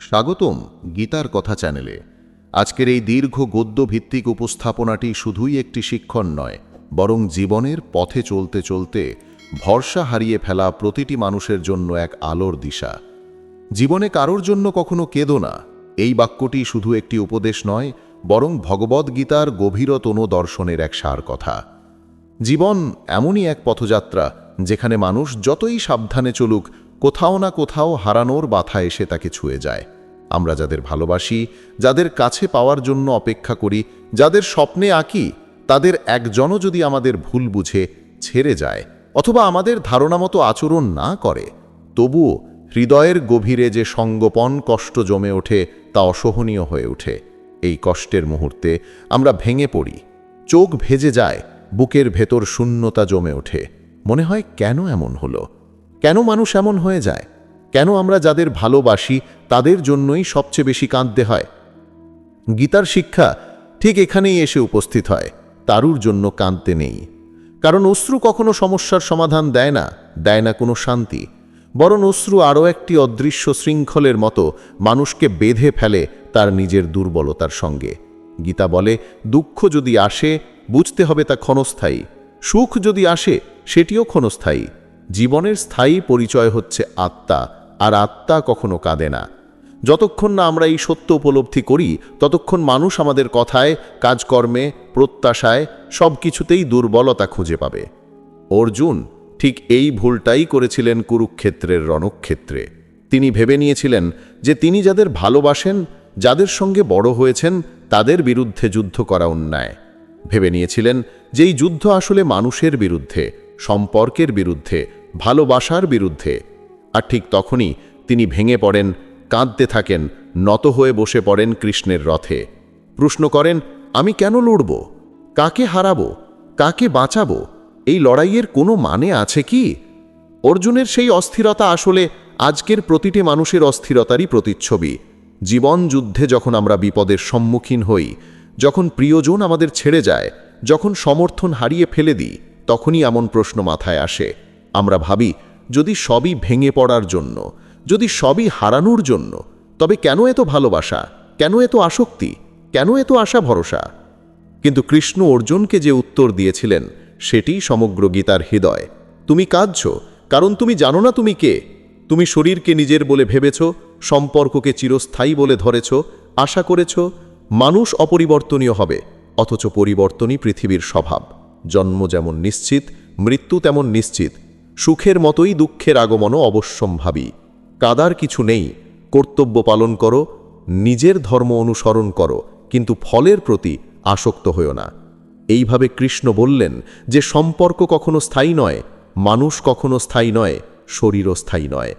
স্বাগতম গীতার কথা চ্যানেলে। আজকের এই দীর্ঘ গদ্যভিত্তিক উপস্থাপনাটি শুধুই একটি শিক্ষণ নয়, বরং জীবনের পথে চলতে চলতে ভরসা হারিয়ে ফেলা প্রতিটি মানুষের জন্য এক আলোর দিশা। জীবনে কারোর জন্য কখনো কেঁদো না। এই বাক্যটি শুধু একটি উপদেশ নয়, বরং ভগবদ্গীতার গভীরতন দর্শনের এক সার কথা। জীবন এমনই এক পথযাত্রা, যেখানে মানুষ যতই সাবধানে চলুক কোথাও না কোথাও হারানোর বাথা এসে তাকে ছুঁয়ে যায়। আমরা যাদের ভালোবাসি, যাদের কাছে পাওয়ার জন্য অপেক্ষা করি, যাদের স্বপ্নে আঁকি, তাদের একজনও যদি আমাদের ভুল বুঝে ছেড়ে যায় অথবা আমাদের ধারণা মতো আচরণ না করে, তবুও হৃদয়ের গভীরে যে সঙ্গোপন কষ্ট জমে ওঠে তা অসহনীয় হয়ে ওঠে। এই কষ্টের মুহূর্তে আমরা ভেঙে পড়ি, চোখ ভেজে যায়, বুকের ভেতর শূন্যতা জমে ওঠে। মনে হয় কেন এমন হলো? কেন মানুষ এমন হয়ে যায়? কেন আমরা যাদের ভালোবাসি, তাদের জন্যই সবচেয়ে বেশি কাঁদতে হয়? গীতার শিক্ষা ঠিক এখানেই এসে উপস্থিত হয়, তারুর জন্য কাঁদতে নেই। কারণ অশ্রু কখনো সমস্যার সমাধান দেয় না দেয় না কোনো শান্তি। বরং অশ্রু আরও একটি অদৃশ্য শৃঙ্খলের মতো মানুষকে বেঁধে ফেলে তার নিজের দুর্বলতার সঙ্গে। গীতা বলে, দুঃখ যদি আসে, বুঝতে হবে তা ক্ষণস্থায়ী। সুখ যদি আসে, সেটিও ক্ষণস্থায়ী। জীবনের স্থায়ী পরিচয় হচ্ছে আত্মা, আর আত্মা কখনো কাঁদে না। যতক্ষণ না আমরা এই সত্য উপলব্ধি করি, ততক্ষণ মানুষ আমাদের কথায়, কাজকর্মে, প্রত্যাশায় সব কিছুতেই দুর্বলতা খুঁজে পাবে। অর্জুন ঠিক এই ভুলটাই করেছিলেন কুরুক্ষেত্রের রণক্ষেত্রে। তিনি ভেবে নিয়েছিলেন যে তিনি যাদের ভালোবাসেন, যাদের সঙ্গে বড় হয়েছেন, তাদের বিরুদ্ধে যুদ্ধ করা অন্যায়। ভেবে নিয়েছিলেন যে এই যুদ্ধ আসলে মানুষের বিরুদ্ধে, সম্পর্কের বিরুদ্ধে ভালোবাসার বিরুদ্ধে। আর ঠিক তখনই তিনি ভেঙে পড়েন, কাঁদতে থাকেন, নত হয়ে বসে পড়েন কৃষ্ণের রথে। প্রশ্ন করেন, আমি কেন লড়ব? কাকে হারাবো? কাকে বাঁচাবো? এই লড়াইয়ের কোনো মানে আছে কি? অর্জুনের সেই অস্থিরতা আসলে আজকের প্রতিটি মানুষের অস্থিরতারই প্রতিচ্ছবি। জীবন যুদ্ধে যখন আমরা বিপদের সম্মুখীন হই, যখন প্রিয়জন আমাদের ছেড়ে যায়, যখন সমর্থন হারিয়ে ফেলে দিই, তখনই এমন প্রশ্ন মাথায় আসে। আমরা ভাবি, যদি সবই ভেঙে পড়ার জন্য, যদি সবই হারানোর জন্য, তবে কেন এত ভালোবাসা? কেন এত আসক্তি? কেন এত আশা ভরসা? কিন্তু কৃষ্ণ অর্জুনকে যে উত্তর দিয়েছিলেন, সেটি সমগ্র গীতার হৃদয়। তুমি কাঁদছ, কারণ তুমি জানো না তুমি কে। তুমি শরীরকে নিজের বলে ভেবেছ, সম্পর্ককে চিরস্থায়ী বলে ধরেছ, আশা করেছ, মানুষ অপরিবর্তনীয় হবে, অথচ পরিবর্তনই পৃথিবীর স্বভাব। জন্ম যেমন নিশ্চিত, মৃত্যু তেমন নিশ্চিত। সুখের মতোই দুঃখের আগমনও অবশ্যম্ভাবী। কাদার কিছু নেই, কর্তব্য পালন করো, নিজের ধর্ম অনুসরণ করো, কিন্তু ফলের প্রতি আসক্ত হইও না। এইভাবে কৃষ্ণ বললেন যে সম্পর্ক কখনো স্থায়ী নয়, মানুষ কখনো স্থায়ী নয়, শরীরও স্থায়ী নয়।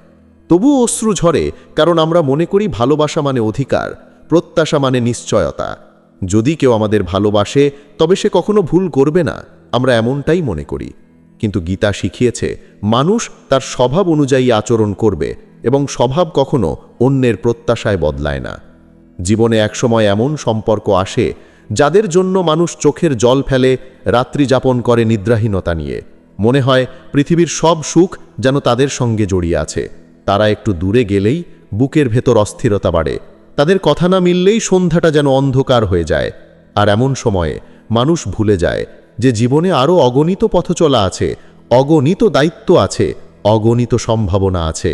তবুও অশ্রু ঝরে, কারণ আমরা মনে করি ভালোবাসা মানে অধিকার, প্রত্যাশা মানে নিশ্চয়তা। যদি কেউ আমাদের ভালোবাসে, তবে সে কখনো ভুল করবে না, আমরা এমনটাই মনে করি। কিন্তু গীতা শিখিয়েছে, মানুষ তার স্বভাব অনুযায়ী আচরণ করবে এবং স্বভাব কখনো অন্যের প্রত্যাশায় বদলায় না। জীবনে একসময় এমন সম্পর্ক আসে, যাদের জন্য মানুষ চোখের জল ফেলে, রাত্রি যাপন করে নিদ্রাহীনতা নিয়ে। মনে হয়, পৃথিবীর সব সুখ যেন তাদের সঙ্গে জড়িয়ে আছে। তারা একটু দূরে গেলেই বুকের ভেতর অস্থিরতা বাড়ে। তাদের কথা না মিললেই সন্ধ্যাটা যেন অন্ধকার হয়ে যায়। আর এমন সময়ে মানুষ ভুলে যায় যে জীবনে আরও অগণিত পথ চলা আছে, অগণিত দায়িত্ব আছে, অগণিত সম্ভাবনা আছে।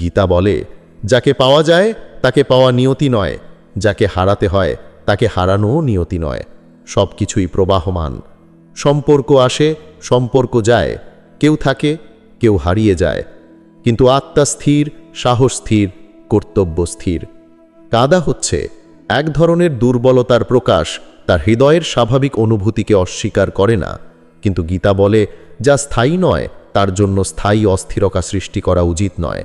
গীতা বলে, যাকে পাওয়া যায়, তাকে পাওয়া নিয়তি নয়, যাকে হারাতে হয়, তাকে হারানোও নিয়তি নয় সব কিছুই প্রবাহমান। সম্পর্ক আসে, সম্পর্ক যায়, কেউ থাকে, কেউ হারিয়ে যায়, কিন্তু আত্মা স্থির, সাহস স্থির, কর্তব্য স্থির। কাদা হচ্ছে, এক ধরনের দুর্বলতার প্রকাশ তার হৃদয়ের স্বাভাবিক অনুভূতিকে অস্বীকার করে না, কিন্তু গীতা বলে, যা স্থায়ী নয়, তার জন্য স্থায়ী অস্থিরতা সৃষ্টি করা উচিত নয়।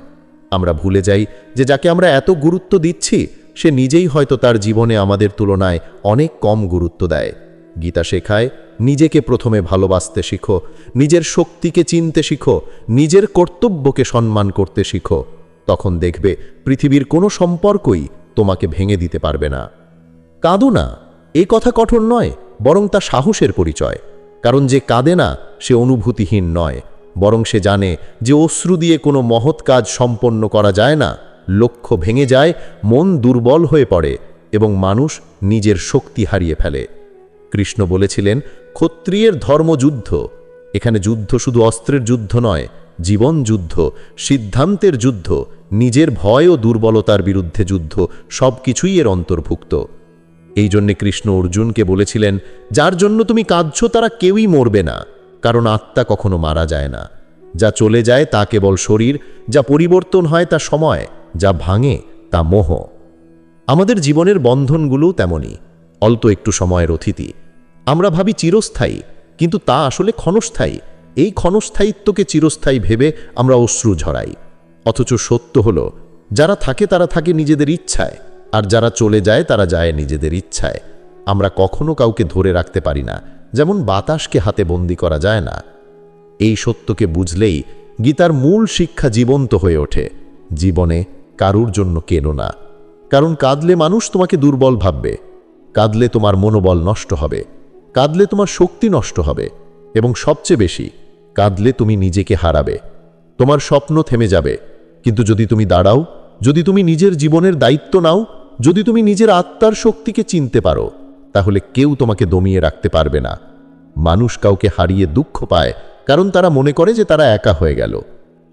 আমরা ভুলে যাই যে যাকে আমরা এত গুরুত্ব দিচ্ছি, সে নিজেই হয়তো তার জীবনে আমাদের তুলনায় অনেক কম গুরুত্ব দেয়। গীতা শেখায়, নিজেকে প্রথমে ভালোবাসতে শিখো, নিজের শক্তিকে চিনতে শিখো, নিজের কর্তব্যকে সম্মান করতে শিখো। তখন দেখবে পৃথিবীর কোনো সম্পর্কই তোমাকে ভেঙে দিতে পারবে না। কাঁদো না। এই কথা কঠোর নয়, বরং তা সাহসের পরিচয়। কারণ যে কাঁদে না, সে অনুভূতিহীন নয়, বরং সে জানে যে অশ্রু দিয়ে কোনো মহৎ কাজ সম্পন্ন করা যায় না, লক্ষ্য ভেঙে যায়, মন দুর্বল হয়ে পড়ে এবং মানুষ নিজের শক্তি হারিয়ে ফেলে। কৃষ্ণ বলেছিলেন, ক্ষত্রিয়ের ধর্মযুদ্ধ এখানে যুদ্ধ শুধু অস্ত্রের যুদ্ধ নয়, জীবন যুদ্ধ, সিদ্ধান্তের যুদ্ধ, নিজের ভয় ও দুর্বলতার বিরুদ্ধে যুদ্ধ সব কিছুই এর অন্তর্ভুক্ত। এই জন্যে কৃষ্ণ অর্জুনকে বলেছিলেন, যার জন্য তুমি কাঁদছ তারা কেউই মরবে না, কারণ আত্মা কখনো মারা যায় না। যা চলে যায় তা কেবল শরীর, যা পরিবর্তন হয় তা সময়, যা ভাঙে তা মোহ। আমাদের জীবনের বন্ধনগুলো তেমনই, অল্প একটু সময়ের অতিথি। আমরা ভাবি চিরস্থায়ী, কিন্তু তা আসলে ক্ষণস্থায়ী। এই ক্ষণস্থায়িত্বকে চিরস্থায়ী ভেবে আমরা অশ্রু ঝরাই। অথচ সত্য হলো, যারা থাকে তারা থাকে নিজেদের ইচ্ছায়। আর যারা চলে যায়, তারা যায় নিজেদের ইচ্ছায়। আমরা কখনো কাউকে ধরে রাখতে পারি না, যেমন বাতাসকে হাতে বন্দি করা যায় না। এই সত্যকে বুঝলেই গীতার মূল শিক্ষা জীবন্ত হয়ে ওঠে। জীবনে কারুর জন্য কেনো না। কারণ কাঁদলে মানুষ তোমাকে দুর্বল ভাববে। কাঁদলে তোমার মনোবল নষ্ট হবে। কাঁদলে তোমার শক্তি নষ্ট হবে। এবং সবচেয়ে বেশি, কাঁদলে তুমি নিজেকে হারাবে। তোমার স্বপ্ন থেমে যাবে। কিন্তু যদি তুমি দাঁড়াও, যদি তুমি নিজের জীবনের দায়িত্ব নাও যদি তুমি নিজের আত্মার শক্তিকে চিনতে পারো, তাহলে কেউ তোমাকে দমিয়ে রাখতে পারবে না। মানুষ কাউকে হারিয়ে দুঃখ পায়, কারণ তারা মনে করে যে তারা একা হয়ে গেল।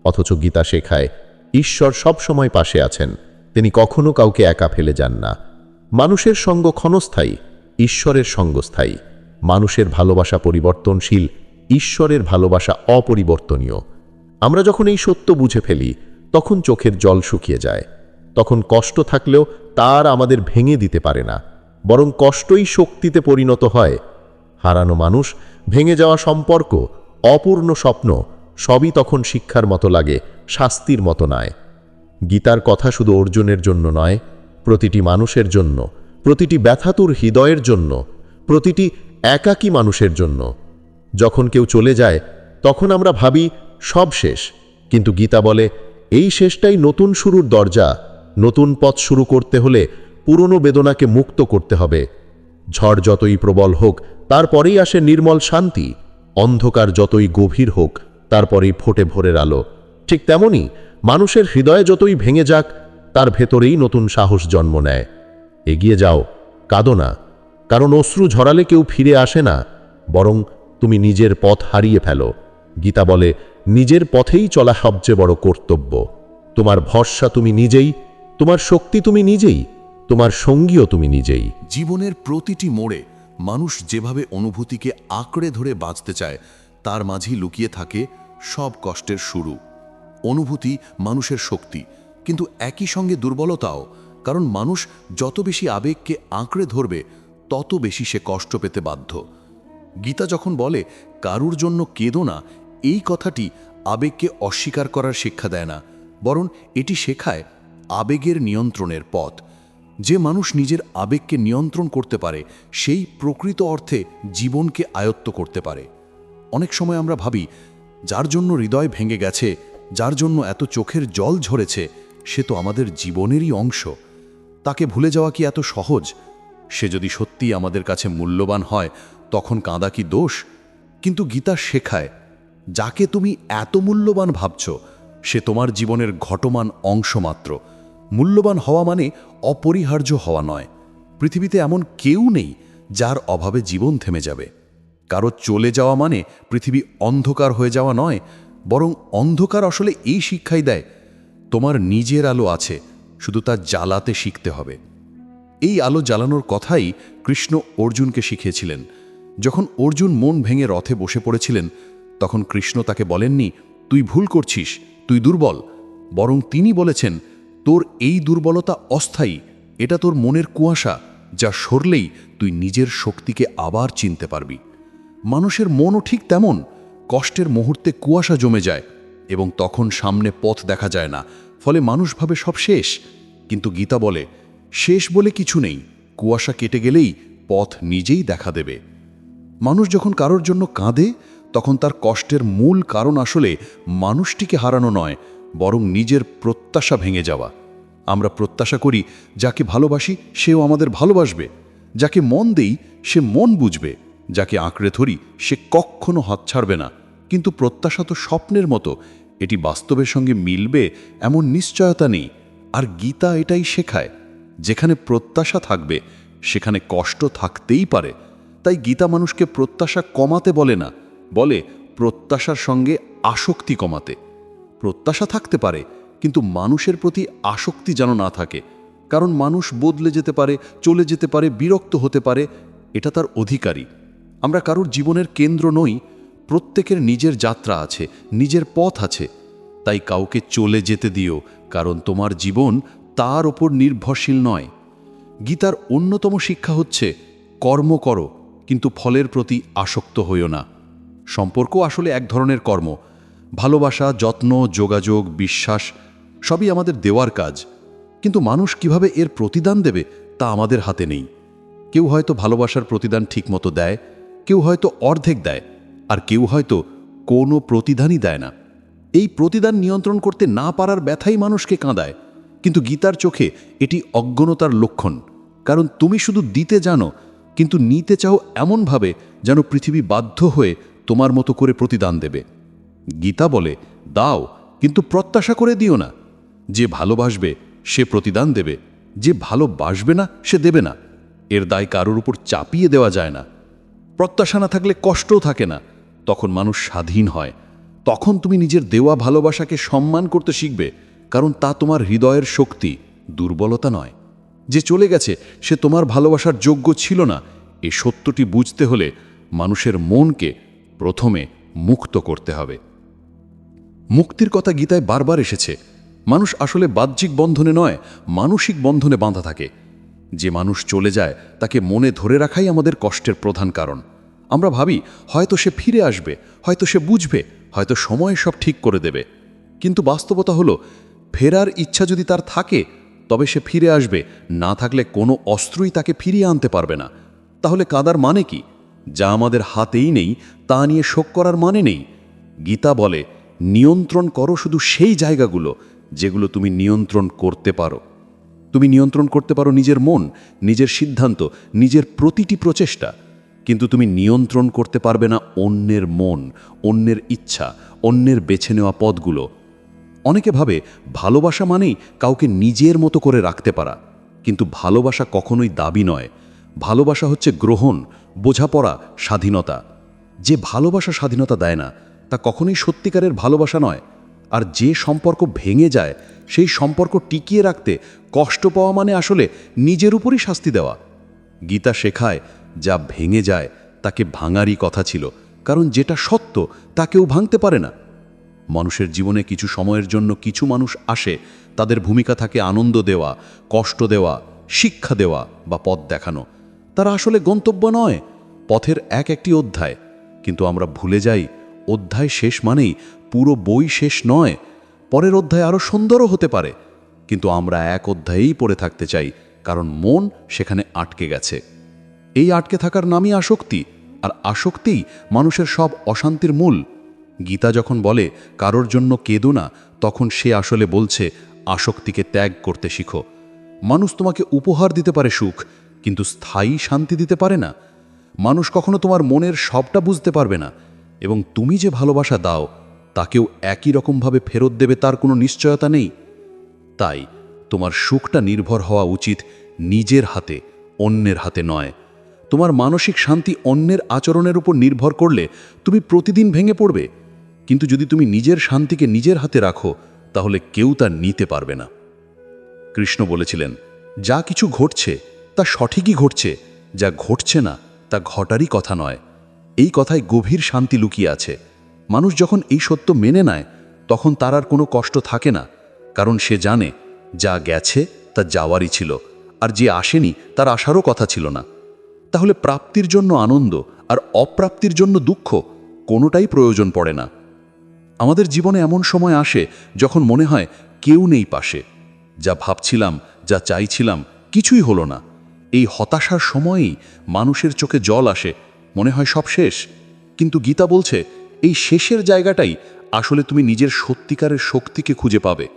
অথচ গীতা শেখায়, ঈশ্বর সব সময় পাশে আছেন, তিনি কখনো কাউকে একা ফেলে যান না। মানুষের সঙ্গ ক্ষণস্থায়ী, ঈশ্বরের সঙ্গ স্থায়ী মানুষের ভালোবাসা পরিবর্তনশীল, ঈশ্বরের ভালোবাসা অপরিবর্তনীয়। আমরা যখন এই সত্য বুঝে ফেলি, তখন চোখের জল শুকিয়ে যায়। তখন কষ্ট থাকলেও তার আমাদের ভেঙে দিতে পারে না, বরং কষ্টই শক্তিতে পরিণত হয়। হারানো মানুষ, ভেঙে যাওয়া সম্পর্ক, অপূর্ণ স্বপ্ন, সবই তখন শিক্ষার মতো লাগে, শাস্তির মতো নয়। গীতার কথা শুধু অর্জুনের জন্য নয়, প্রতিটি মানুষের জন্য, প্রতিটি ব্যথাতুর হৃদয়ের জন্য, প্রতিটি একাকী মানুষের জন্য। যখন কেউ চলে যায়, তখন আমরা ভাবি, সব শেষ। কিন্তু গীতা বলে, এই শেষটাই নতুন শুরুর দরজা নতুন পথ শুরু করতে হলে পুরনো বেদনাকে মুক্ত করতে হবে। ঝড় যতই প্রবল হোক, তারপরেই আসে নির্মল শান্তি। অন্ধকার যতই গভীর হোক, তারপরেই ফোটে ভোরের আলো। ঠিক তেমনি মানুষের হৃদয়ে যতই ভেঙে যাক, তার ভেতরেই নতুন সাহস জন্ম নেয়। এগিয়ে যাও, কাঁদো না। কারণ অশ্রু ঝরালে কেউ ফিরে আসে না। বরং তুমি নিজের পথ হারিয়ে ফেলো। গীতা বলে, নিজের পথেই চলা সবচেয়ে বড় কর্তব্য। তোমার ভরসা তুমি নিজেই তোমার শক্তি তুমি নিজেই, তোমার সঙ্গীও তুমি নিজেই। জীবনের প্রতিটি মোড়ে মানুষ যেভাবে অনুভূতিকে আঁকড়ে ধরে বাঁচতে চায়, তার মাঝেই লুকিয়ে থাকে সব কষ্টের শুরু। অনুভূতি মানুষের শক্তি, কিন্তু একই সঙ্গে দুর্বলতাও, কারণ মানুষ যত বেশি আবেগকে আঁকড়ে ধরবে, তত বেশি সে কষ্ট পেতে বাধ্য। গীতা যখন বলে, কারুর জন্য কেঁদো না এই কথাটি আবেগকে অস্বীকার করার শিক্ষা দেয় না, বরং এটি শেখায় আবেগের নিয়ন্ত্রণের পথ। যে মানুষ নিজের আবেগকে নিয়ন্ত্রণ করতে পারে, সেই প্রকৃত অর্থে জীবনকে আয়ত্ত করতে পারে। অনেক সময় আমরা ভাবি, যার জন্য হৃদয় ভেঙে গেছে, যার জন্য এত চোখের জল ঝরেছে, সে তো আমাদের জীবনেরই অংশ। তাকে ভুলে যাওয়া কি এত সহজ? সে যদি সত্যিই আমাদের কাছে মূল্যবান হয়, তখন কাঁদা কি দোষ? কিন্তু গীতা শেখায়, যাকে তুমি এত মূল্যবান ভাবছ, সে তোমার জীবনের ঘটমান অংশ মাত্র। মূল্যবান হওয়া মানে অপরিহার্য হওয়া নয়। পৃথিবীতে এমন কেউ নেই যার অভাবে জীবন থেমে যাবে। কারও চলে যাওয়া মানে পৃথিবী অন্ধকার হয়ে যাওয়া নয়, বরং অন্ধকার আসলে এই শিক্ষাই দেয়, তোমার নিজের আলো আছে, শুধু তা জ্বালাতে শিখতে হবে। এই আলো জ্বালানোর কথাই কৃষ্ণ অর্জুনকে শিখিয়েছিলেন। যখন অর্জুন মন ভেঙে রথে বসে পড়েছিলেন, তখন কৃষ্ণ তাকে বলেননি, তুই ভুল করছিস, তুই দুর্বল। বরং তিনি বলেছেন তোর এই দুর্বলতা অস্থায়ী, এটা তোর মনের কুয়াশা, যা সরলেই তুই নিজের শক্তিকে আবার চিনতে পারবি। মানুষের মনও ঠিক তেমন, কষ্টের মুহূর্তে কুয়াশা জমে যায় এবং তখন সামনে পথ দেখা যায় না, ফলে মানুষ ভাবে সব শেষ। কিন্তু গীতা বলে, শেষ বলে কিছু নেই, কুয়াশা কেটে গেলেই পথ নিজেই দেখা দেবে। মানুষ যখন কারোর জন্য কাঁদে, তখন তার কষ্টের মূল কারণ আসলে মানুষটিকে হারানো নয় বরং নিজের প্রত্যাশা ভেঙে যাওয়া। আমরা প্রত্যাশা করি, যাকে ভালোবাসি সেও আমাদের ভালোবাসবে। যাকে মন দেই, সে মন বুঝবে। যাকে আঁকড়ে ধরি, সে কখনো হাত ছাড়বে না। কিন্তু প্রত্যাশা তো স্বপ্নের মতো। এটি বাস্তবের সঙ্গে মিলবে এমন নিশ্চয়তা নেই। আর গীতা এটাই শেখায়, যেখানে প্রত্যাশা থাকবে, সেখানে কষ্ট থাকতেই পারে। তাই গীতা মানুষকে প্রত্যাশা কমাতে বলে না, বলে প্রত্যাশার সঙ্গে আসক্তি কমাতে। প্রত্যাশা থাকতে পারে, কিন্তু মানুষের প্রতি আসক্তি যেন না থাকে। কারণ মানুষ বদলে যেতে পারে, চলে যেতে পারে, বিরক্ত হতে পারে, এটা তার অধিকারী। আমরা কারোর জীবনের কেন্দ্র নই, প্রত্যেকের নিজের যাত্রা আছে, নিজের পথ আছে। তাই কাউকে চলে যেতে দিও, কারণ তোমার জীবন তার ওপর নির্ভরশীল নয়। গীতার অন্যতম শিক্ষা হচ্ছে, কর্ম করো, কিন্তু ফলের প্রতি আসক্ত হইও না। সম্পর্ক আসলে এক ধরনের কর্ম ভালোবাসা, যত্ন, যোগাযোগ, বিশ্বাস সবই আমাদের দেওয়ার কাজ। কিন্তু মানুষ কীভাবে এর প্রতিদান দেবে তা আমাদের হাতে নেই। কেউ হয়তো ভালোবাসার প্রতিদান ঠিকমতো দেয়, কেউ হয়তো অর্ধেক দেয়, আর কেউ হয়তো কোনো প্রতিদানই দেয় না। এই প্রতিদান নিয়ন্ত্রণ করতে না পারার ব্যথাই মানুষকে কাঁদায়। কিন্তু গীতার চোখে এটি অজ্ঞনতার লক্ষণ। কারণ তুমি শুধু দিতে জানো, কিন্তু নিতে চাও এমনভাবে যেন পৃথিবী বাধ্য হয়ে তোমার মতো করে প্রতিদান দেবে। গীতা বলে, দাও, কিন্তু প্রত্যাশা করে দিও না। যে ভালোবাসবে, সে প্রতিদান দেবে। যে ভালোবাসবে না, সে দেবে না। এর দায় কারোর উপর চাপিয়ে দেওয়া যায় না। প্রত্যাশা না থাকলে কষ্টও থাকে না। তখন মানুষ স্বাধীন হয়। তখন তুমি নিজের দেওয়া ভালোবাসাকে সম্মান করতে শিখবে, কারণ তা তোমার হৃদয়ের শক্তি, দুর্বলতা নয়। যে চলে গেছে, সে তোমার ভালোবাসার যোগ্য ছিল না। এ সত্যটি বুঝতে হলে মানুষের মনকে প্রথমে মুক্ত করতে হবে। মুক্তির কথা গীতায় বারবার এসেছে। মানুষ আসলে বাহ্যিক বন্ধনে নয়, মানসিক বন্ধনে বাঁধা থাকে। যে মানুষ চলে যায়, তাকে মনে ধরে রাখাই আমাদের কষ্টের প্রধান কারণ। আমরা ভাবি, হয়তো সে ফিরে আসবে, হয়তো সে বুঝবে, হয়তো সময় সব ঠিক করে দেবে। কিন্তু বাস্তবতা হলো, ফেরার ইচ্ছা যদি তার থাকে, তবে সে ফিরে আসবে, না থাকলে কোনো অস্ত্রই তাকে ফিরিয়ে আনতে পারবে না। তাহলে কাদার মানে কি? যা আমাদের হাতেই নেই, তা নিয়ে শোক করার মানে নেই? গীতা বলে নিয়ন্ত্রণ করো শুধু সেই জায়গাগুলো যেগুলো তুমি নিয়ন্ত্রণ করতে পারো। তুমি নিয়ন্ত্রণ করতে পারো নিজের মন, নিজের সিদ্ধান্ত, নিজের প্রতিটি প্রচেষ্টা। কিন্তু তুমি নিয়ন্ত্রণ করতে পারবে না অন্যের মন, অন্যের ইচ্ছা, অন্যের বেছে নেওয়া পদগুলো অনেকে ভাবে ভালোবাসা মানেই কাউকে নিজের মতো করে রাখতে পারা। কিন্তু ভালোবাসা কখনোই দাবি নয়। ভালোবাসা হচ্ছে গ্রহণ, বোঝাপড়া, স্বাধীনতা। যে ভালোবাসা স্বাধীনতা দেয় না তা কখনোই সত্যিকারের ভালোবাসা নয়। আর যে সম্পর্ক ভেঙে যায়, সেই সম্পর্ক টিকিয়ে রাখতে কষ্ট পাওয়া মানে আসলে নিজের উপরই শাস্তি দেওয়া। গীতা শেখায়, যা ভেঙে যায়, তাকে ভাঙারই কথা ছিল, কারণ যেটা সত্য, তা কেউ ভাঙতে পারে না। মানুষের জীবনে কিছু সময়ের জন্য কিছু মানুষ আসে, তাদের ভূমিকা থাকে আনন্দ দেওয়া, কষ্ট দেওয়া, শিক্ষা দেওয়া বা পথ দেখানো। তারা আসলে গন্তব্য নয়, পথের এক একটি অধ্যায়। কিন্তু আমরা ভুলে যাই অধ্যায় শেষ মানেই পুরো বই শেষ নয়, পরের অধ্যায় আরও সুন্দরও হতে পারে। কিন্তু আমরা এক অধ্যায়েই পড়ে থাকতে চাই, কারণ মন সেখানে আটকে গেছে। এই আটকে থাকার নামই আসক্তি, আর আসক্তিই মানুষের সব অশান্তির মূল। গীতা যখন বলে, কারোর জন্য কেঁদো না তখন সে আসলে বলছে, আসক্তিকে ত্যাগ করতে শিখো। মানুষ তোমাকে উপহার দিতে পারে সুখ, কিন্তু স্থায়ী শান্তি দিতে পারে না। মানুষ কখনো তোমার মনের সবটা বুঝতে পারবে না। এবং তুমি যে ভালোবাসা দাও, তাকেও একই রকমভাবে ফেরত দেবে তার কোনো নিশ্চয়তা নেই। তাই তোমার সুখটা নির্ভর হওয়া উচিত নিজের হাতে, অন্যের হাতে নয়। তোমার মানসিক শান্তি অন্যের আচরণের উপর নির্ভর করলে তুমি প্রতিদিন ভেঙে পড়বে। কিন্তু যদি তুমি নিজের শান্তিকে নিজের হাতে রাখো, তাহলে কেউ তা নিতে পারবে না। কৃষ্ণ বলেছিলেন, যা কিছু ঘটছে, তা সঠিকই ঘটছে। যা ঘটছে না, তা ঘটারই কথা নয়। এই কথায় গভীর শান্তি লুকিয়ে আছে। মানুষ যখন এই সত্য মেনে নেয়, তখন তার আর কোনো কষ্ট থাকে না, কারণ সে জানে, যা গেছে, তা যাওয়ারই ছিল, আর যে আসেনি, তার আসারও কথা ছিল না। তাহলে প্রাপ্তির জন্য আনন্দ আর অপ্রাপ্তির জন্য দুঃখ কোনোটাই প্রয়োজন পড়ে না। আমাদের জীবনে এমন সময় আসে যখন মনে হয়, কেউ নেই পাশে। যা ভাবছিলাম, যা চাইছিলাম, কিছুই হলো না। এই হতাশার সময়েই মানুষের চোখে জল আসে মনে হয় সব শেষ। কিন্তু গীতা বলছে, এই শেষের জায়গাটাই আসলে তুমি নিজের সত্যিকারের শক্তিকে খুঁজে পাবে।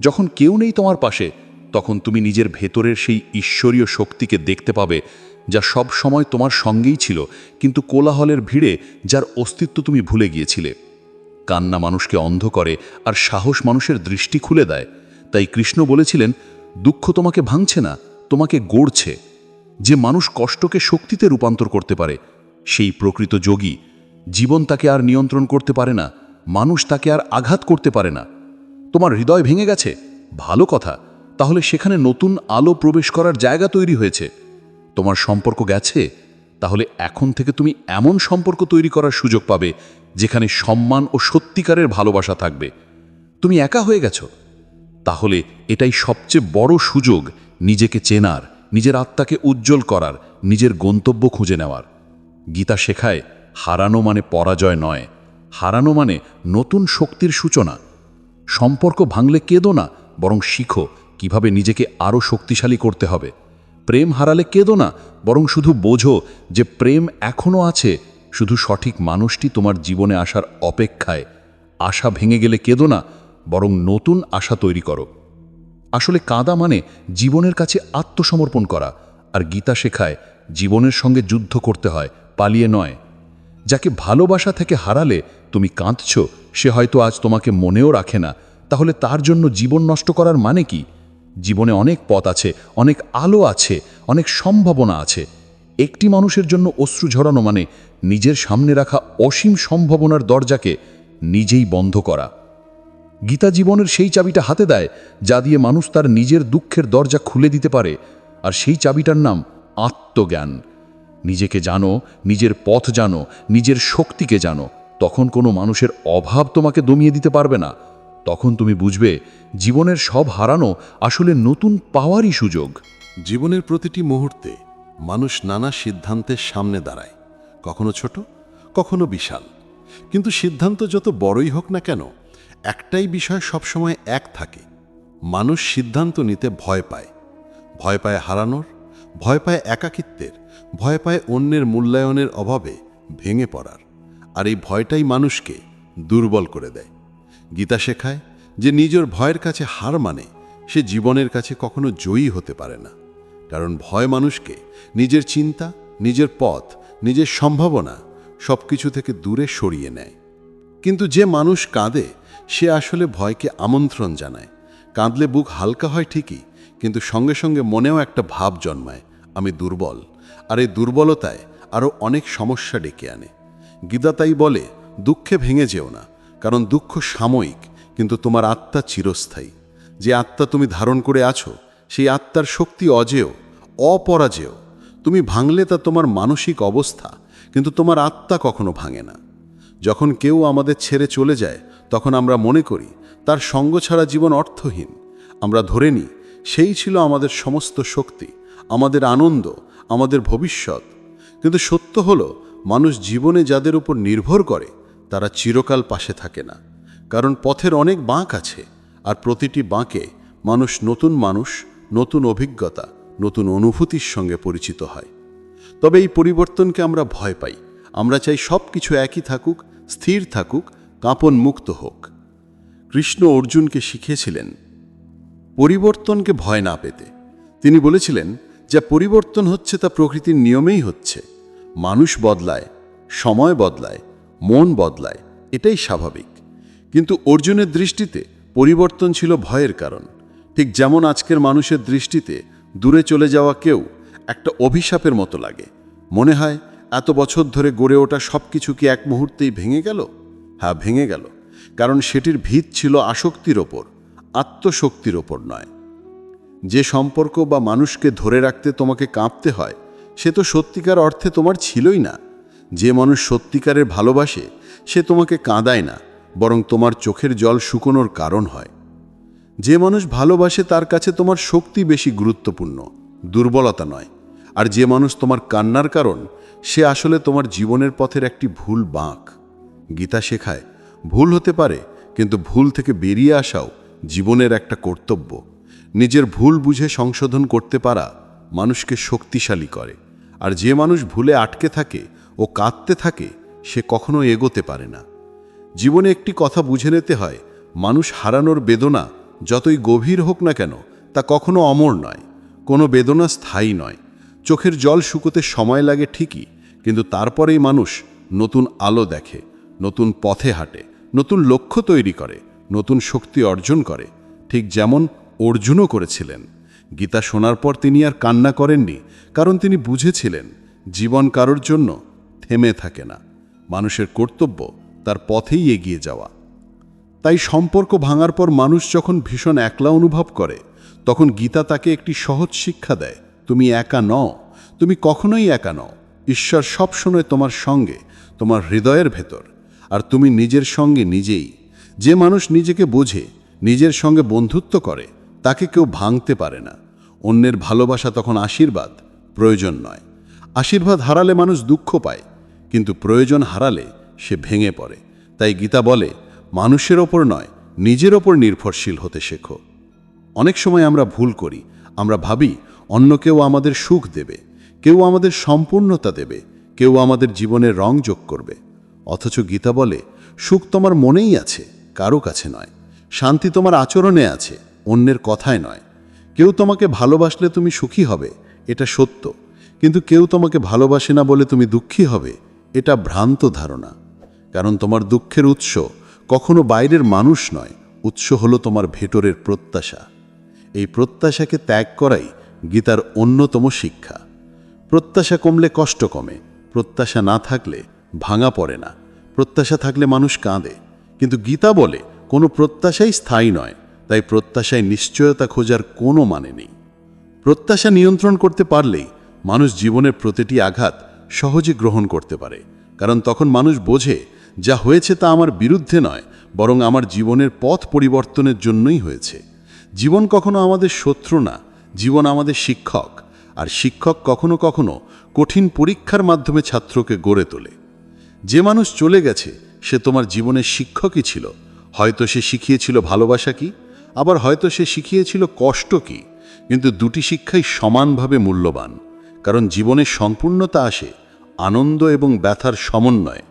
যখন কেউ নেই তোমার পাশে, তখন তুমি নিজের ভেতরের সেই ঈশ্বরীয় শক্তিকে দেখতে পাবে, যা সব সময় তোমার সঙ্গেই ছিল, কিন্তু কোলাহলের ভিড়ে যার অস্তিত্ব তুমি ভুলে গিয়েছিলে। কান্না মানুষকে অন্ধ করে আর সাহস মানুষের দৃষ্টি খুলে দেয়। তাই কৃষ্ণ বলেছিলেন, দুঃখ তোমাকে ভাঙছে না, তোমাকে গড়ছে। যে মানুষ কষ্টকে শক্তিতে রূপান্তর করতে পারে সেই প্রকৃত যোগী, জীবন তাকে আর নিয়ন্ত্রণ করতে পারে না, মানুষ তাকে আর আঘাত করতে পারে না। তোমার হৃদয় ভেঙে গেছে? ভালো কথা, তাহলে সেখানে নতুন আলো প্রবেশ করার জায়গা তৈরি হয়েছে। তোমার সম্পর্ক গেছে? তাহলে এখন থেকে তুমি এমন সম্পর্ক তৈরি করার সুযোগ পাবে, যেখানে সম্মান ও সত্যিকারের ভালোবাসা থাকবে। তুমি একা হয়ে গেছো? তাহলে এটাই সবচেয়ে বড় সুযোগ, নিজেকে চেনার, নিজের আত্মাকে উজ্জ্বল করার, নিজের গন্তব্য খুঁজে নেওয়ার। গীতা শেখায়, হারানো মানে পরাজয় নয়। হারানো মানে নতুন শক্তির সূচনা। সম্পর্ক ভাঙলে কেঁদো না, বরং শিখো কীভাবে নিজেকে আরও শক্তিশালী করতে হবে। প্রেম হারালে কেঁদো না, বরং শুধু বোঝো যে প্রেম এখনও আছে, শুধু সঠিক মানুষটি তোমার জীবনে আসার অপেক্ষায়। আশা ভেঙে গেলে কেঁদো না, বরং নতুন আশা তৈরি করো। আসলে কাঁদা মানে জীবনের কাছে আত্মসমর্পণ করা, আর গীতা শেখায় জীবনের সঙ্গে যুদ্ধ করতে হয় পালিয়ে নয়। যাকে ভালোবাসা থেকে হারালে তুমি কাঁদছ, সে হয়তো আজ তোমাকে মনেও রাখে না। তাহলে তার জন্য জীবন নষ্ট করার মানে কি? জীবনে অনেক পথ আছে, অনেক আলো আছে, অনেক সম্ভাবনা আছে। একটি মানুষের জন্য অশ্রু ঝরানো মানে নিজের সামনে রাখা অসীম সম্ভাবনার দরজাকে নিজেই বন্ধ করা। গীতা জীবনের সেই চাবিটা হাতে দেয়, যা দিয়ে মানুষ তার নিজের দুঃখের দরজা খুলে দিতে পারে। আর সেই চাবিটার নাম আত্মজ্ঞান। নিজেকে জানো, নিজের পথ জানো, নিজের শক্তিকে জানো, তখন কোনো মানুষের অভাব তোমাকে দমিয়ে দিতে পারবে না। তখন তুমি বুঝবে, জীবনের সব হারানো আসলে নতুন পাওয়ারই সুযোগ। জীবনের প্রতিটি মুহূর্তে মানুষ নানা সিদ্ধান্তের সামনে দাঁড়ায়, কখনো ছোট, কখনো বিশাল। কিন্তু সিদ্ধান্ত যত বড়ই হোক না কেন, একটাই বিষয় সবসময় এক থাকে, মানুষ সিদ্ধান্ত নিতে ভয় পায়। ভয় পায় হারানোর, ভয় পায় একাকিত্বের ভয় পায় অন্যের মূল্যায়নের অভাবে ভেঙে পড়ার। আর এই ভয়টাই মানুষকে দুর্বল করে দেয়। গীতা শেখায় যে নিজের ভয়ের কাছে হার মানে সে জীবনের কাছে কখনো জয়ী হতে পারে না। কারণ ভয় মানুষকে নিজের চিন্তা, নিজের পথ, নিজের সম্ভাবনা সব কিছু থেকে দূরে সরিয়ে নেয়। কিন্তু যে মানুষ কাঁদে, সে আসলে ভয়কে আমন্ত্রণ জানায়। কাঁদলে বুক হালকা হয় ঠিকই, কিন্তু সঙ্গে সঙ্গে মনেও একটা ভাব জন্মায়, আমি দুর্বল। আর এই দুর্বলতায় আরও অনেক সমস্যা ডেকে আনে। গীতা তাই বলে, দুঃখে ভেঙে যেও না, কারণ দুঃখ সাময়িক, কিন্তু তোমার আত্মা চিরস্থায়ী। যে আত্মা তুমি ধারণ করে আছো, সেই আত্মার শক্তি অজেয়, অপরাজেয়। তুমি ভাঙলে তা তোমার মানসিক অবস্থা, কিন্তু তোমার আত্মা কখনো ভাঙে না। যখন কেউ আমাদের ছেড়ে চলে যায়, তখন আমরা মনে করি, তার সঙ্গ ছাড়া জীবন অর্থহীন। আমরা ধরে নিই, সেই ছিল আমাদের সমস্ত শক্তি, আমাদের আনন্দ আমাদের ভবিষ্যৎ। কিন্তু সত্য হলো, মানুষ জীবনে যাদের উপর নির্ভর করে, তারা চিরকাল পাশে থাকে না। কারণ পথের অনেক বাঁক আছে, আর প্রতিটি বাঁকে মানুষ নতুন মানুষ, নতুন অভিজ্ঞতা, নতুন অনুভূতির সঙ্গে পরিচিত হয়। তবে এই পরিবর্তনকে আমরা ভয় পাই। আমরা চাই সব কিছু একই থাকুক, স্থির থাকুক, কাঁপন মুক্ত হোক। কৃষ্ণ অর্জুনকে শিখিয়েছিলেন, পরিবর্তনকে ভয় না পেতে। তিনি বলেছিলেন যা পরিবর্তন হচ্ছে তা প্রকৃতির নিয়মেই হচ্ছে। মানুষ বদলায়, সময় বদলায়, মন বদলায়, এটাই স্বাভাবিক। কিন্তু অর্জুনের দৃষ্টিতে পরিবর্তন ছিল ভয়ের কারণ। ঠিক যেমন আজকের মানুষের দৃষ্টিতে দূরে চলে যাওয়া কেউ একটা অভিশাপের মতো লাগে। মনে হয়, এত বছর ধরে গড়ে ওঠা সব কিছু কি এক মুহূর্তেই ভেঙে গেল? হ্যাঁ ভেঙে গেল। কারণ সেটির ভিত ছিল আসক্তির ওপর, আত্মশক্তির ওপর নয়। যে সম্পর্ক বা মানুষকে ধরে রাখতে তোমাকে কাঁপতে হয়, সে তো সত্যিকার অর্থে তোমার ছিলই না। যে মানুষ সত্যিকারের ভালোবাসে, সে তোমাকে কাঁদায় না, বরং তোমার চোখের জল শুকোনোর কারণ হয়। যে মানুষ ভালোবাসে, তার কাছে তোমার শক্তি বেশি গুরুত্বপূর্ণ, দুর্বলতা নয়। আর যে মানুষ তোমার কান্নার কারণ, সে আসলে তোমার জীবনের পথের একটি ভুল বাঁক। গীতা শেখায়, ভুল হতে পারে, কিন্তু ভুল থেকে বেরিয়ে আসাও জীবনের একটা কর্তব্য। নিজের ভুল বুঝে সংশোধন করতে পারা মানুষকে শক্তিশালী করে। আর যে মানুষ ভুলে আটকে থাকে ও কাঁদতে থাকে, সে কখনো এগোতে পারে না। জীবনে একটি কথা বুঝে নিতে হয়, মানুষ হারানোর বেদনা যতই গভীর হোক না কেন, তা কখনো অমর নয়, কোনো বেদনা স্থায়ী নয়। চোখের জল শুকোতে সময় লাগে ঠিকই, কিন্তু তারপরেই মানুষ নতুন আলো দেখে, নতুন পথে হাঁটে, নতুন লক্ষ্য তৈরি করে, নতুন শক্তি অর্জন করে, ঠিক যেমন অর্জুনও করেছিলেন। গীতা শোনার পর তিনি আর কান্না করেননি, কারণ তিনি বুঝেছিলেন জীবন কারোর জন্য থেমে থাকে না। মানুষের কর্তব্য তার পথেই এগিয়ে যাওয়া। তাই সম্পর্ক ভাঙার পর মানুষ যখন ভীষণ একলা অনুভব করে, তখন গীতা তাকে একটি সহজ শিক্ষা দেয়, তুমি একা নও, তুমি কখনোই একা নও। ঈশ্বর সবসময় তোমার সঙ্গে, তোমার হৃদয়ের ভেতর, আর তুমি নিজের সঙ্গে নিজেই। যে মানুষ নিজেকে বোঝে, নিজের সঙ্গে বন্ধুত্ব করে তাকে কেউ ভাঙতে পারে না। অন্যের ভালোবাসা তখন আশীর্বাদ, প্রয়োজন নয়। আশীর্বাদ হারালে মানুষ দুঃখ পায়, কিন্তু প্রয়োজন হারালে সে ভেঙে পড়ে। তাই গীতা বলে, মানুষের ওপর নয়, নিজের ওপর নির্ভরশীল হতে শেখো। অনেক সময় আমরা ভুল করি, আমরা ভাবি, অন্য কেউ আমাদের সুখ দেবে, কেউ আমাদের সম্পূর্ণতা দেবে, কেউ আমাদের জীবনের রং যোগ করবে। অথচ গীতা বলে, সুখ তোমার মনেই আছে, কারও কাছে নয়। শান্তি তোমার আচরণে আছে। অন্যের কথায় নয়। কেউ তোমাকে ভালোবাসলে তুমি সুখী হবে, এটা সত্য। কিন্তু কেউ তোমাকে ভালোবাসে না বলে তুমি দুঃখী হবে, এটা ভ্রান্ত ধারণা। কারণ তোমার দুঃখের উৎস কখনো বাইরের মানুষ নয়, উৎস হলো তোমার ভেতরের প্রত্যাশা। এই প্রত্যাশাকে ত্যাগ করাই গীতার অন্যতম শিক্ষা। প্রত্যাশা কমলে কষ্ট কমে, প্রত্যাশা না থাকলে ভাঙা পড়ে না। প্রত্যাশা থাকলে মানুষ কাঁদে। কিন্তু গীতা বলে কোনো প্রত্যাশাই স্থায়ী নয়। তাই প্রত্যাশায় নিশ্চয়তা খোঁজার কোনো মানে নেই। প্রত্যাশা নিয়ন্ত্রণ করতে পারলেই মানুষ জীবনের প্রতিটি আঘাত সহজে গ্রহণ করতে পারে, কারণ তখন মানুষ বোঝে, যা হয়েছে তা আমার বিরুদ্ধে নয়, বরং আমার জীবনের পথ পরিবর্তনের জন্যই হয়েছে। জীবন কখনো আমাদের শত্রু না, জীবন আমাদের শিক্ষক, আর শিক্ষক কখনো কখনো কঠিন পরীক্ষার মাধ্যমে ছাত্রকে গড়ে তোলে। যে মানুষ চলে গেছে, সে তোমার জীবনের শিক্ষকই ছিল। হয়তো সে শিখিয়েছিল ভালোবাসা কি? আবার হয়তো সে শিখিয়েছিল কষ্ট কি, কিন্তু দুটি শিক্ষাই সমানভাবে মূল্যবান, কারণ জীবনের সম্পূর্ণতা আসে আনন্দ এবং ব্যথার সমন্বয়ে।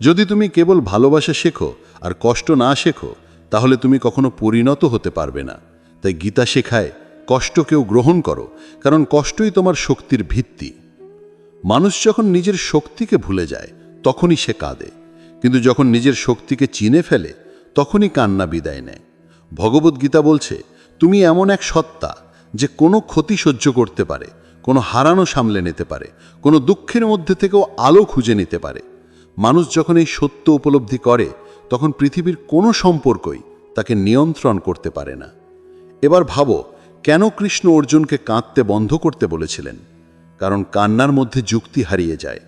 যদি তুমি কেবল ভালোবাসা শেখো আর কষ্ট না শেখো, তাহলে তুমি কখনো পরিণত হতে পারবে না। তাই গীতা শেখায়, কষ্টকেও গ্রহণ করো, কারণ কষ্টই তোমার শক্তির ভিত্তি। মানুষ যখন নিজের শক্তিকে ভুলে যায়, তখনই সে কাঁদে, কিন্তু যখন নিজের শক্তিকে চিনে ফেলে, তখনই কান্না বিদায় নেয়। ভগবদ্গীতা বলছে, তুমি এমন এক সত্তা যে কোনো ক্ষতি সহ্য করতে পারে, কোনো হারানো সামলে নিতে পারে, কোনো দুঃখের মধ্যে থেকেও আলো খুঁজে নিতে পারে। মানুষ যখন এই সত্য উপলব্ধি করে, তখন পৃথিবীর কোনো সম্পর্কই তাকে নিয়ন্ত্রণ করতে পারে না। এবার ভাবো, কেন কৃষ্ণ অর্জুনকে কাঁদতে বন্ধ করতে বলেছিলেন? কারণ কান্নার মধ্যে যুক্তি হারিয়ে যায়।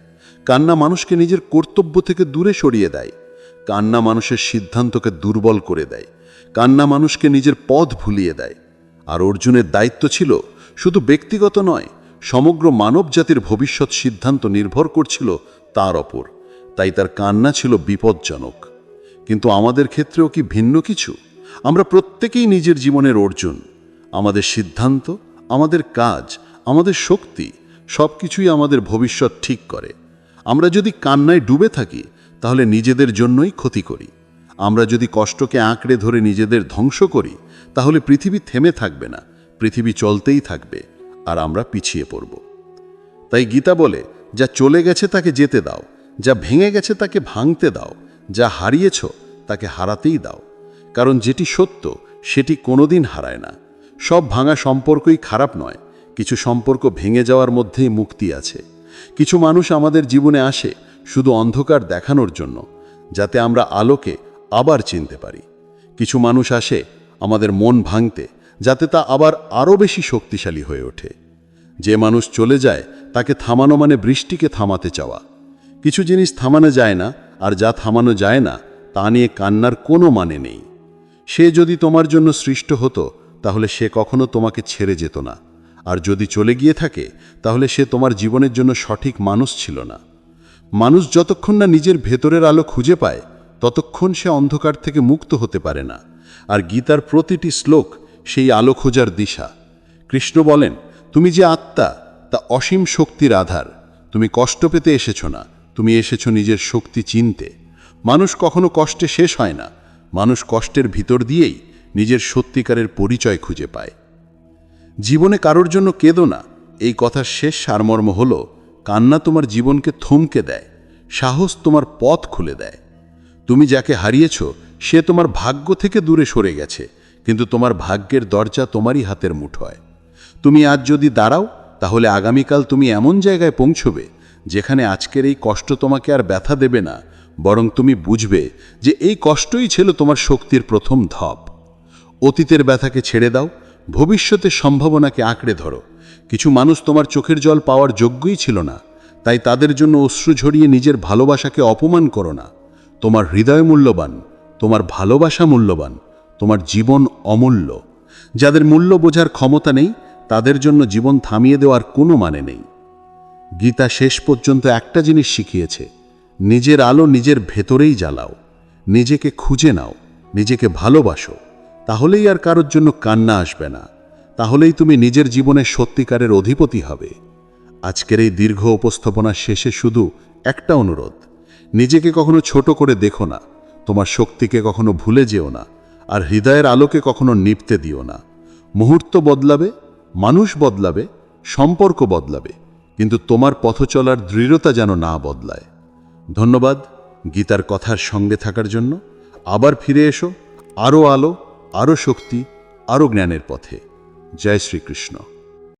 কান্না মানুষকে নিজের কর্তব্য থেকে দূরে সরিয়ে দেয়। কান্না মানুষের সিদ্ধান্তকে দুর্বল করে দেয়। কান্না মানুষকে নিজের পথ ভুলিয়ে দেয়। আর অর্জুনের দায়িত্ব ছিল শুধু ব্যক্তিগত নয়, সমগ্র মানব জাতির ভবিষ্যৎ সিদ্ধান্ত নির্ভর করছিল তার ওপর। তাই তার কান্না ছিল বিপজ্জনক। কিন্তু আমাদের ক্ষেত্রেও কি ভিন্ন কিছু? আমরা প্রত্যেকেই নিজের জীবনের অর্জুন। আমাদের সিদ্ধান্ত, আমাদের কাজ, আমাদের শক্তি সব কিছুই আমাদের ভবিষ্যৎ ঠিক করে। আমরা যদি কান্নায় ডুবে থাকি, তাহলে নিজেদের জন্যই ক্ষতি করি। আমরা যদি কষ্টকে আঁকড়ে ধরে নিজেদের ধ্বংস করি, তাহলে পৃথিবী থেমে থাকবে না, পৃথিবী চলতেই থাকবে, আর আমরা পিছিয়ে পড়ব। তাই গীতা বলে, যা চলে গেছে তাকে যেতে দাও, যা ভেঙে গেছে তাকে ভাঙতে দাও, যা হারিয়েছ তাকে হারাতেই দাও। কারণ যেটি সত্য, সেটি কোনোদিন হারায় না। সব ভাঙা সম্পর্কই খারাপ নয়, কিছু সম্পর্ক ভেঙে যাওয়ার মধ্যেই মুক্তি আছে। কিছু মানুষ আমাদের জীবনে আসে শুধু অন্ধকার দেখানোর জন্য, যাতে আমরা আলোকে আবার চিনতে পারি। কিছু মানুষ আসে আমাদের মন ভাঙতে, যাতে তা আবার আরও বেশি শক্তিশালী হয়ে ওঠে। যে মানুষ চলে যায়, তাকে থামানো মানে বৃষ্টিকে থামাতে চাওয়া। কিছু জিনিস থামানো যায় না, আর যা থামানো যায় না, তা নিয়ে কান্নার কোনো মানে নেই। সে যদি তোমার জন্য সৃষ্ট হতো, তাহলে সে কখনো তোমাকে ছেড়ে যেত না। আর যদি চলে গিয়ে থাকে, তাহলে সে তোমার জীবনের জন্য সঠিক মানুষ ছিল না। মানুষ যতক্ষণ না নিজের ভেতরের আলো খুঁজে পায় ততক্ষণ সে অন্ধকার থেকে মুক্ত হতে পারে না, আর গীতার প্রতিটি শ্লোক সেই আলো খোঁজার দিশা। কৃষ্ণ বলেন, তুমি যে আত্মা, তা অসীম শক্তির আধার। তুমি কষ্ট পেতে এসেছ না, তুমি এসেছ নিজের শক্তি চিনতে। মানুষ কখনো কষ্টে শেষ হয় না, মানুষ কষ্টের ভিতর দিয়েই নিজের সত্যিকারের পরিচয় খুঁজে পায়। জীবনে কারোর জন্য কেঁদো না, এই কথার শেষ সারমর্ম হল, কান্না তোমার জীবনকে থমকে দেয়, সাহস তোমার পথ খুলে দেয়। তুমি যাকে হারিয়েছ, সে তোমার ভাগ্য থেকে দূরে সরে গেছে, কিন্তু তোমার ভাগ্যের দরজা তোমারই হাতের মুঠোয় তুমি আজ যদি দাঁড়াও, তাহলে আগামীকাল তুমি এমন জায়গায় পৌঁছবে, যেখানে আজকের এই কষ্ট তোমাকে আর ব্যথা দেবে না, বরং তুমি বুঝবে যে এই কষ্টই ছিল তোমার শক্তির প্রথম ধপ। অতীতের ব্যথাকে ছেড়ে দাও, ভবিষ্যতের সম্ভাবনাকে আঁকড়ে ধরো। কিছু মানুষ তোমার চোখের জল পাওয়ার যোগ্যই ছিল না, তাই তাদের জন্য অশ্রু ঝরিয়ে নিজের ভালোবাসাকে অপমান করো না। তোমার হৃদয় মূল্যবান, তোমার ভালোবাসা মূল্যবান, তোমার জীবন অমূল্য। যাদের মূল্য বোঝার ক্ষমতা নেই, তাদের জন্য জীবন থামিয়ে দেওয়ার কোনো মানে নেই। গীতা শেষ পর্যন্ত একটা জিনিস শিখিয়েছে, নিজের আলো নিজের ভেতরেই জ্বালাও, নিজেকে খুঁজে নাও, নিজেকে ভালোবাসো, তাহলেই আর কারোর জন্য কান্না আসবে না, তাহলেই তুমি নিজের জীবনের সত্যিকারের অধিপতি হবে। আজকের এই দীর্ঘ উপস্থাপনার শেষে শুধু একটা অনুরোধ নিজেকে কখনো ছোট করে দেখো না। তোমার শক্তিকে কখনো ভুলে যেও না, আর হৃদয়ের আলোকে কখনো নিপতে দিও না। মুহূর্ত বদলাবে, মানুষ বদলাবে, সম্পর্ক বদলাবে, কিন্তু তোমার পথ চলার দৃঢ়তা যেন না বদলায়। ধন্যবাদ গীতার কথার সঙ্গে থাকার জন্য। আবার ফিরে এসো আরও আলো আরও শক্তি আরও জ্ঞানের পথে। জয় শ্রীকৃষ্ণ।